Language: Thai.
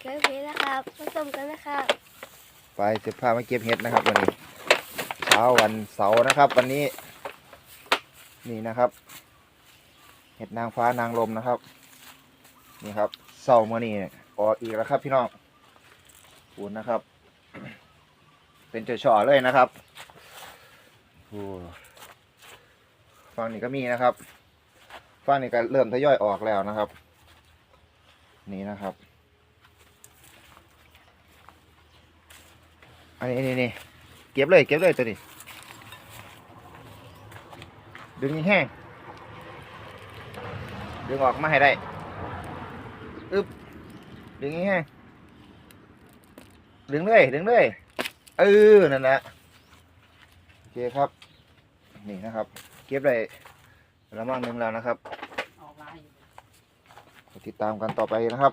เก็บเห็ดนะครับผสมกันนะครับไปจะพามาเก็บเห็ดนะครับวันนี้เช้าวันเสาร์นะครับ วันนี้ นี่นะครับ เห็ดนางฟ้านางลมนะครับ นี่ครับเสาร์มื่อนี้ออกอีกแล้วครับ พี่น้องปูนนะครับ เป็นเจ่อๆเลยนะครับโอ้ฝั่งนี้ก็มีนะครับฝั่งนี้ก็เริ่มทยอยออกแล้วนะครับ นี่นะครับ อันนี้นี่นี่เก็บเลยเก็บเลยตัวนี้ ดึงให้แห้งดึงออกมาให้ได้อึบดึงให้แห้งดึงเลยดึงเลยเออนั่นแหละโอเคครับ นี่นะครับ เก็บได้ระมังหนึ่งแล้วนะครับออกมาติดตามกันต่อไปนะครับ